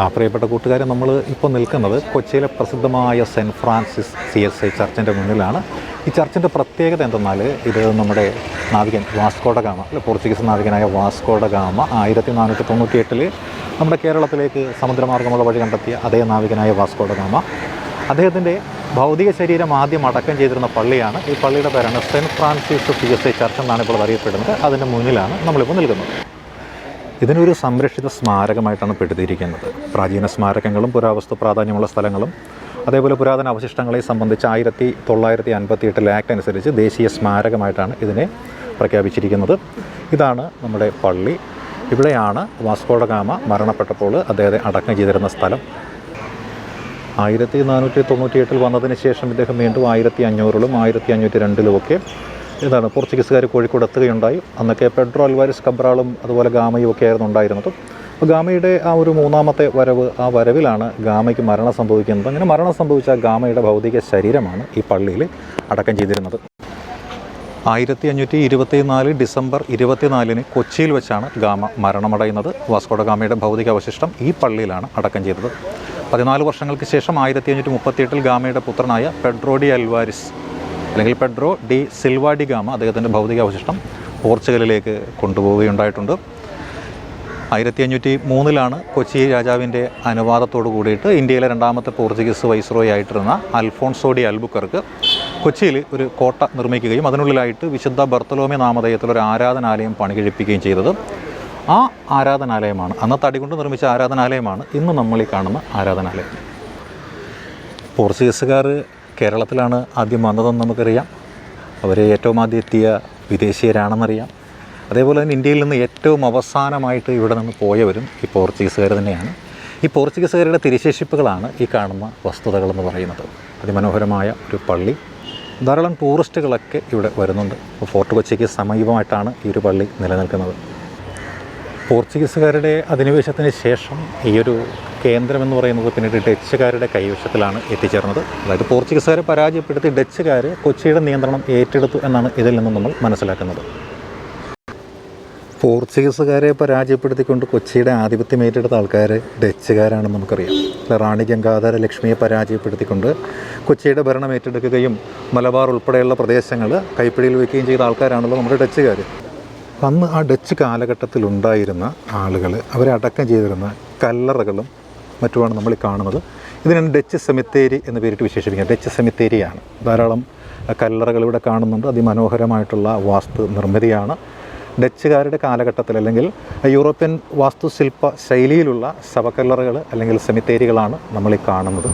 ആ പ്രിയപ്പെട്ട കൂട്ടുകാരെ നമ്മൾ ഇപ്പോൾ നിൽക്കുന്നത് കൊച്ചിയിലെ പ്രസിദ്ധമായ Saint Francis C S I ചർച്ചിന്റെ മുന്നിലാണ്. ഈ ചർച്ചിന്റെ പ്രത്യേകത എന്തെന്നാൽ ഇത് നമ്മുടെ നാവികൻ വാസ്കോഡ ഗാമ അല്ലെ പോർച്ചുഗീസ് നാവികനായ വാസ്കോഡ ഗാമ ആയിരത്തി നാനൂറ്റി തൊണ്ണൂറ്റി എട്ടിൽ നമ്മുടെ കേരളത്തിലേക്ക് സമുദ്രമാർഗമുള്ള വഴി കണ്ടെത്തിയ അതേ നാവികനായ വാസ്കോഡ ഗാമ. അദ്ദേഹത്തിന്റെ ഭൗതിക ശരീരം ആദ്യം അടക്കം ചെയ്തിരുന്ന പള്ളിയാണ്. ഈ പള്ളിയുടെ പേരാണ് Saint Francis C S I church എന്നാണ് ഇപ്പോൾ അറിയപ്പെടുന്നത്. അതിന്റെ മുന്നിലാണ് നമ്മളിപ്പോൾ നിൽക്കുന്നത്. ഇതിനൊരു സംരക്ഷിത സ്മാരകമായിട്ടാണ് പെടുത്തിയിരിക്കുന്നത്. പ്രാചീന സ്മാരകങ്ങളും പുരാവസ്തു പ്രാധാന്യമുള്ള സ്ഥലങ്ങളും അതേപോലെ പുരാതന അവശിഷ്ടങ്ങളെ സംബന്ധിച്ച് ആയിരത്തി തൊള്ളായിരത്തി അൻപത്തി എട്ടിലെ ആക്ട് അനുസരിച്ച് ദേശീയ സ്മാരകമായിട്ടാണ് ഇതിനെ പ്രഖ്യാപിച്ചിരിക്കുന്നത്. ഇതാണ് നമ്മുടെ പള്ളി. ഇവിടെയാണ് വാസ്കോഡ ഗാമ മരണപ്പെട്ടപ്പോൾ അദ്ദേഹത്തെ അടക്കം ചെയ്തിരുന്ന സ്ഥലം. ആയിരത്തി നാനൂറ്റി തൊണ്ണൂറ്റി എട്ടിൽ വന്നതിന് ശേഷം ഇദ്ദേഹം വീണ്ടും ആയിരത്തി അഞ്ഞൂറിലും ആയിരത്തി അഞ്ഞൂറ്റി രണ്ടിലുമൊക്കെ ഇതാണ് പോർച്ചുഗീസുകാർ കോഴിക്കോട് എത്തുകയുണ്ടായി. അന്നൊക്കെ പെഡ്രോ അൽവാരിസ് കബ്രാളും അതുപോലെ ഗാമയും ഒക്കെ ആയിരുന്നു ഉണ്ടായിരുന്നത്. അപ്പോൾ ഗാമയുടെ ആ ഒരു മൂന്നാമത്തെ വരവ് ആ വരവിലാണ് ഗാമയ്ക്ക് മരണം സംഭവിക്കുന്നത്. അങ്ങനെ മരണം സംഭവിച്ച ഗാമയുടെ ഭൗതിക ശരീരമാണ് ഈ പള്ളിയിൽ അടക്കം ചെയ്തിരുന്നത്. ആയിരത്തി അഞ്ഞൂറ്റി ഇരുപത്തി നാല് ഡിസംബർ ഇരുപത്തിനാലിന് കൊച്ചിയിൽ വെച്ചാണ് ഗാമ മരണമടയുന്നത്. വാസ്കോഡ ഗാമയുടെ ഭൗതിക അവശിഷ്ടം ഈ പള്ളിയിലാണ് അടക്കം ചെയ്തത്. പതിനാല് വർഷങ്ങൾക്ക് ശേഷം ആയിരത്തി അഞ്ഞൂറ്റി മുപ്പത്തിയെട്ടിൽ ഗാമയുടെ പുത്രനായ പെഡ്രോഡി അൽവാരിസ് അല്ലെങ്കിൽ Pedro de Silva da Gama അദ്ദേഹത്തിന്റെ ഭൗതിക അവശിഷ്ടം പോർച്ചുഗലിലേക്ക് കൊണ്ടുപോവുകയുണ്ടായിട്ടുണ്ട്. ആയിരത്തി അഞ്ഞൂറ്റി മൂന്നിലാണ് കൊച്ചി രാജാവിന്റെ അനുവാദത്തോടു കൂടിയിട്ട് ഇന്ത്യയിലെ രണ്ടാമത്തെ പോർച്ചുഗീസ് വൈസ്രോയി ആയിട്ടിരുന്ന അൽഫോൺസോഡി അൽബുക്കർക്ക് കൊച്ചിയിൽ ഒരു കോട്ട നിർമ്മിക്കുകയും അതിനുള്ളിലായിട്ട് വിശുദ്ധ ബർത്തലോമി നാമധേയത്തിൽ ഒരു ആരാധനാലയം പണികഴിപ്പിക്കുകയും ചെയ്തത്. ആ ആരാധനാലയമാണ്. അന്ന് തടി കൊണ്ട് നിർമ്മിച്ച ആരാധനാലയമാണ് ഇന്ന് നമ്മൾ ഈ കാണുന്ന ആരാധനാലയം. പോർച്ചുഗീസുകാർ കേരളത്തിലാണ് ആദ്യം വന്നതെന്ന് നമുക്കറിയാം. അവർ ഏറ്റവും ആദ്യം എത്തിയ വിദേശീയരാണെന്നറിയാം. അതേപോലെ തന്നെ ഇന്ത്യയിൽ നിന്ന് ഏറ്റവും അവസാനമായിട്ട് ഇവിടെ നിന്ന് പോയവരും ഈ പോർച്ചുഗീസുകാർ തന്നെയാണ്. ഈ പോർച്ചുഗീസുകാരുടെ തിരിശേഷിപ്പുകളാണ് ഈ കാണുന്ന വസ്തുതകളെന്ന് പറയുന്നത്. അതിമനോഹരമായ ഒരു പള്ളി. ധാരാളം ടൂറിസ്റ്റുകളൊക്കെ ഇവിടെ വരുന്നുണ്ട്. ഫോർട്ട് കൊച്ചിക്ക് സമീപമായിട്ടാണ് ഈ ഒരു പള്ളി നിലനിൽക്കുന്നത്. പോർച്ചുഗീസുകാരുടെ അധിനിവേശത്തിന് ശേഷം ഈ ഒരു കേന്ദ്രം എന്ന് പറയുന്നത് പിന്നീട് ഡച്ചുകാരുടെ കൈവശത്തിലാണ് എത്തിച്ചേർന്നത്. അതായത് പോർച്ചുഗീസുകാരെ പരാജയപ്പെടുത്തി ഡച്ചുകാർ കൊച്ചിയുടെ നിയന്ത്രണം ഏറ്റെടുത്തു എന്നാണ് ഇതിൽ നിന്നും നമ്മൾ മനസ്സിലാക്കുന്നത്. പോർച്ചുഗീസുകാരെ പരാജയപ്പെടുത്തിക്കൊണ്ട് കൊച്ചിയുടെ ആധിപത്യം ഏറ്റെടുത്ത ആൾക്കാർ ഡച്ചുകാരാണെന്ന് നമുക്കറിയാം. റാണി ഗംഗാധര ലക്ഷ്മിയെ പരാജയപ്പെടുത്തിക്കൊണ്ട് കൊച്ചിയുടെ ഭരണം ഏറ്റെടുക്കുകയും മലബാർ ഉൾപ്പെടെയുള്ള പ്രദേശങ്ങൾ കൈപ്പിടിയിൽ വയ്ക്കുകയും ചെയ്ത ആൾക്കാരാണല്ലോ നമ്മുടെ ഡച്ചുകാർ അന്ന് ആ ഡച്ച് കാലഘട്ടത്തിൽ ഉണ്ടായിരുന്ന ആളുകൾ അവരെ അടക്കം ചെയ്തിരുന്ന കല്ലറകളും മറ്റുമാണ് നമ്മൾ കാണുന്നത്. ഇതിനാണ് ഡച്ച് സെമിത്തേരി എന്ന് പേരിട്ട് വിശേഷിപ്പിക്കുന്നത് ഡച്ച് സെമിത്തേരിയാണ്. ധാരാളം കല്ലറകൾ ഇവിടെ കാണുന്നുണ്ട്. അതിമനോഹരമായിട്ടുള്ള വാസ്തു നിർമ്മിതിയാണ്. ഡച്ചുകാരുടെ കാലഘട്ടത്തിൽ അല്ലെങ്കിൽ യൂറോപ്യൻ വാസ്തുശില്പ ശൈലിയിലുള്ള ശവക്കല്ലറകൾ അല്ലെങ്കിൽ സെമിത്തേരികളാണ് നമ്മൾ ഈ കാണുന്നത്.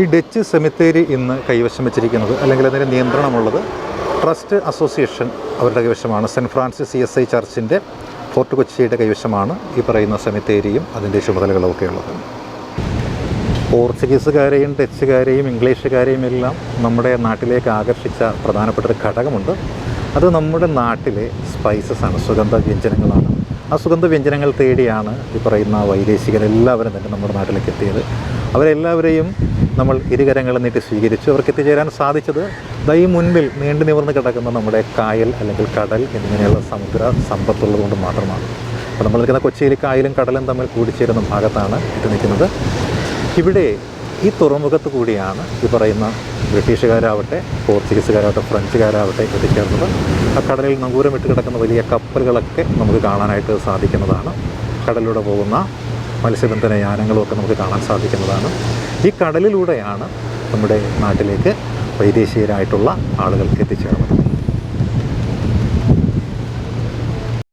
ഈ ഡച്ച് സെമിത്തേരി ഇന്ന് കൈവശം വെച്ചിരിക്കുന്നത് അല്ലെങ്കിൽ അതിന്റെ നിയന്ത്രണമുള്ളത് ട്രസ്റ്റ് അസോസിയേഷൻ അവരുടെ കൈവശമാണ്. Saint Francis C S I ചർച്ചിന്റെ fort കൊച്ചിയുടെ കൈവശമാണ് ഈ പറയുന്ന സെമിത്തേരിയും അതിന്റെ ചുമതലകളും ഒക്കെ ഉള്ളത് പോർച്ചുഗീസുകാരെയും ഡച്ചുകാരെയും ഇംഗ്ലീഷുകാരെയും എല്ലാം നമ്മുടെ നാട്ടിലേക്ക് ആകർഷിച്ച പ്രധാനപ്പെട്ട ഒരു ഘടകമുണ്ട്. അത് നമ്മുടെ നാട്ടിലെ സ്പൈസസ് ആണ് സുഗന്ധ വ്യഞ്ജനങ്ങളാണ്. ആ സുഗന്ധ വ്യഞ്ജനങ്ങൾ തേടിയാണ് ഈ പറയുന്ന വൈദേശികരെല്ലാവരും തന്നെ നമ്മുടെ നാട്ടിലേക്ക് എത്തിയത്. അവരെല്ലാവരെയും നമ്മൾ ഇരുകരങ്ങൾ നീട്ടി സ്വീകരിച്ചു. അവർക്ക് എത്തിച്ചേരാൻ സാധിച്ചത് ദൈ മുൻപിൽ നീണ്ടു നിവർന്ന് കിടക്കുന്ന നമ്മുടെ കായൽ അല്ലെങ്കിൽ കടൽ എന്നിങ്ങനെയുള്ള സമുദ്ര സമ്പത്തുള്ളതുകൊണ്ട് മാത്രമാണ്. അപ്പോൾ നമ്മൾ നിൽക്കുന്ന കൊച്ചിയിൽ കായലും കടലും തമ്മിൽ കൂടിച്ചേരുന്ന ഭാഗത്താണ് ഇത് നിൽക്കുന്നത്. ഇവിടെ ഈ തുറമുഖത്ത് കൂടിയാണ് ഈ പറയുന്ന ബ്രിട്ടീഷുകാരാവട്ടെ പോർച്ചുഗീസുകാരാവട്ടെ ഫ്രഞ്ചുകാരാവട്ടെ എത്തിച്ചേർന്നത്. ആ കടലിൽ നങ്കൂരമിട്ട് കിടക്കുന്ന വലിയ കപ്പലുകളൊക്കെ നമുക്ക് കാണാനായിട്ട് സാധിക്കുന്നതാണ്. കടലിലൂടെ പോകുന്ന മത്സ്യബന്ധന യാനങ്ങളുമൊക്കെ നമുക്ക് കാണാൻ സാധിക്കുന്നതാണ്. ഈ കടലിലൂടെയാണ് നമ്മുടെ നാട്ടിലേക്ക് വൈദേശീയരായിട്ടുള്ള ആളുകൾക്ക് എത്തിച്ചേർന്നത്.